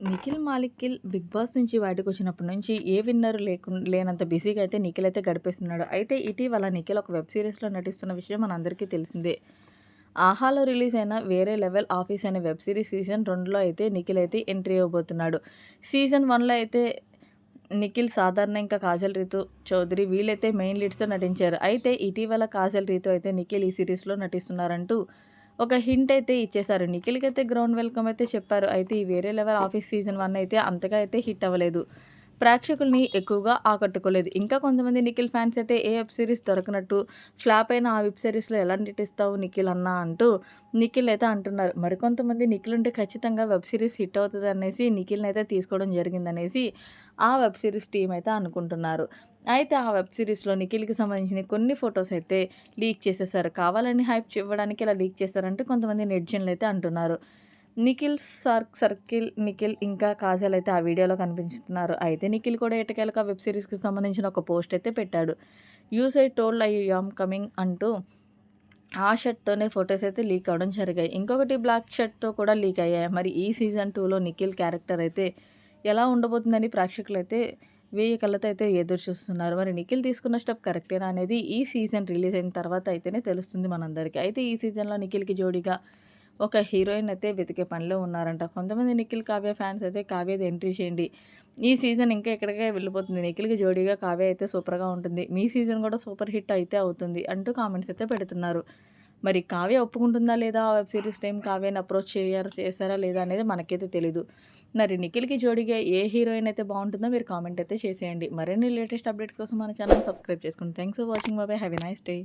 Nikhil మాలిక్కిల్ big boss నుంచి బయటకు వచ్చినప్పటి నుంచి ఏ విన్నర్ లేకు లేనంత బిజీగా అయితే నిఖిల్ అయితే గడిపేస్తున్నాడు. అయితే ఇటీవల నిఖిల్ ఒక వెబ్ సిరీస్లో నటిస్తున్న విషయం మనందరికీ తెలిసిందే. ఆహాలో రిలీజ్ అయిన వేరే లెవెల్ ఆఫీస్ అనే వెబ్ సిరీస్ సీజన్ రెండులో అయితే నిఖిల్ అయితే ఎంట్రీ ఇవ్వబోతున్నాడు. సీజన్ వన్లో అయితే నిఖిల్ సాధారణ ఇంకా కాజల్ రీతు చౌదరి వీళ్ళైతే మెయిన్ లీడ్స్తో నటించారు. అయితే ఇటీవల కాజల్ రీతు అయితే నిఖిల్ ఈ సిరీస్లో నటిస్తున్నారంటూ ఒక హింట్ అయితే ఇచ్చేశారు. నిఖిల్కి అయితే గ్రౌండ్ వెల్కమ్ అయితే చెప్పారు. అయితే ఈ వేరే లెవెల్ ఆఫీస్ సీజన్ వన్ అయితే అంతగా అయితే హిట్ అవ్వలేదు. ప్రేక్షకుల్ని ఎక్కువగా ఆకట్టుకోలేదు. ఇంకా కొంతమంది నిఖిల్ ఫ్యాన్స్ అయితే ఏ వెబ్ సిరీస్ దొరకనట్టు ఫ్లాప్ అయిన ఆ వెబ్ సిరీస్లో ఎలా నటిస్తావు నిఖిల్ అన్న అంటూ నిఖిల్ అయితే అంటున్నారు. మరికొంతమంది నిఖిల్ ఉంటే ఖచ్చితంగా వెబ్ సిరీస్ హిట్ అవుతుంది అనేసి నిఖిల్ని అయితే తీసుకోవడం జరిగిందనేసి ఆ వెబ్ సిరీస్ టీం అయితే అనుకుంటున్నారు. అయితే ఆ వెబ్ సిరీస్లో నిఖిల్కి సంబంధించిన కొన్ని ఫొటోస్ అయితే లీక్ చేసేసారు. కావాలని హైప్ ఇవ్వడానికి ఇలా లీక్ చేశారంటే కొంతమంది నెడ్జన్లు అయితే అంటున్నారు. నిఖిల్ సర్ సర్కిల్ నిఖిల్ ఇంకా కాజల్ అయితే ఆ వీడియోలో కనిపించుతున్నారు. అయితే నిఖిల్ కూడా ఎటకేలక వెబ్ సిరీస్కి సంబంధించిన ఒక పోస్ట్ అయితే పెట్టాడు. Use I told I am coming అంటూ ఆ షర్ట్తోనే ఫొటోస్ అయితే లీక్ అవడం జరిగాయి. ఇంకొకటి బ్లాక్ షర్ట్తో కూడా లీక్ అయ్యాయి. మరి ఈ సీజన్ టూలో నిఖిల్ క్యారెక్టర్ అయితే ఎలా ఉండబోతుందని ప్రేక్షకులు అయితే వేయి కళ్ళతో అయితే ఎదురు చూస్తున్నారు. మరి నిఖిల్ తీసుకున్న స్టెప్ కరెక్టేనా అనేది ఈ సీజన్ రిలీజ్ అయిన తర్వాత అయితేనే తెలుస్తుంది మనందరికీ. అయితే ఈ సీజన్లో నిఖిల్కి జోడీగా ఒక హీరోయిన్ అయితే వెతికే పనిలో ఉన్నారంట. కొంతమంది నిఖిల్ కావ్య ఫ్యాన్స్ అయితే కావ్యది ఎంట్రీ చేయండి. ఈ సీజన్ ఇంకా ఎక్కడికే వెళ్ళిపోతుంది. నిఖిల్కి జోడీగా కావ్య అయితే సూపర్గా ఉంటుంది. మీ సీజన్ కూడా సూపర్ హిట్ అయితే అవుతుంది అంటూ కామెంట్స్ అయితే పెడుతున్నారు. మరి కావ్య ఒప్పుకుంటుందా లేదా? ఆ వెబ్ సిరీస్ టైం కావ్యని అప్రోచ్ చేయారు చేశారా లేదా అనేది మనకైతే తెలీదు. మరి నిఖిల్కి జోడిగా ఏ హీరోయిన్ అయితే బాగుంటుందో మీరు కామెంట్ అయితే చేసేయండి. మరిన్ని లేటెస్ట్ అప్డేట్స్ కోసం మన ఛానల్ సబ్స్క్రైబ్ చేసుకోండి thanks for watching. Bye bye have a nice day.